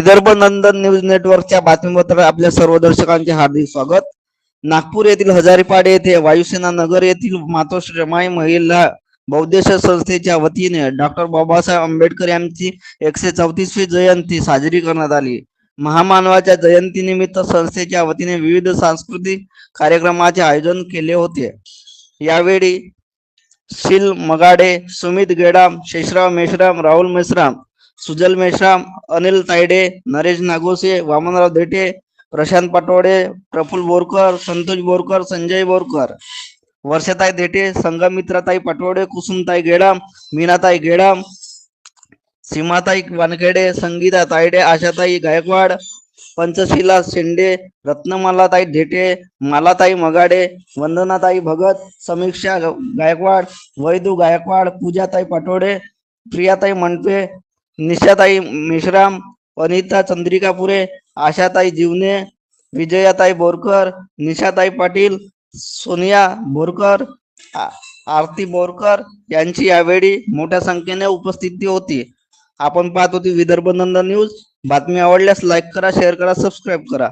Vidarbha Nandan news नेटवर्कच्या बातमीपत्रात आपल्या सर्व दर्शकांचे हार्दिक स्वागत. नागपूर येथील हजारीपाडे येथे वायुसेना नगर येथील मातोश्री रमाई महिला बौद्ध संस्थेच्या वतीने डॉक्टर बाबासाहेब आंबेडकर यांची एकशे चौतीसवी जयंती साजरी करण्यात आली. महामानवाच्या जयंतीनिमित्त संस्थेच्या वतीने विविध सांस्कृतिक कार्यक्रमाचे आयोजन केले होते. यावेळी शील मगाडे सुमित गेडाम शेषराव मेश्राम राहुल मेश्राम सुजल मेश्राम अनिल तायडे नरेश नागोसे वामनराव देठे प्रशांत पाटोडे प्रफुल बोरकर संतोष बोरकर संजय बोरकर. वर्षाताई देठे संगमित्राताई पाटोडे कुसुमताई गेडाम मीनाताई गेडाम सीमाताई वानखेडे संगीता तायडे आशाताई गायकवाड पंचशिला शेंडे रत्नमालाताई ढेटे मालाताई मगाडे वंदनाताई भगत समीक्षा गायकवाड वैदू गायकवाड पूजाताई पाटोडे प्रियाताई मंडपे निशाताई मेश्राम अनिता चंद्रिकापुरे आशाताई जीवने विजयाताई बोरकर निशाताई पाटील सोनिया बोरकर आ- आरती बोरकर यांची यावेळी मोठ्या संख्येने उपस्थिती होती. आपण पाहत होती विदर्भ नंदन न्यूज. बातमी आवडल्यास लाईक करा शेअर करा सबस्क्राईब करा.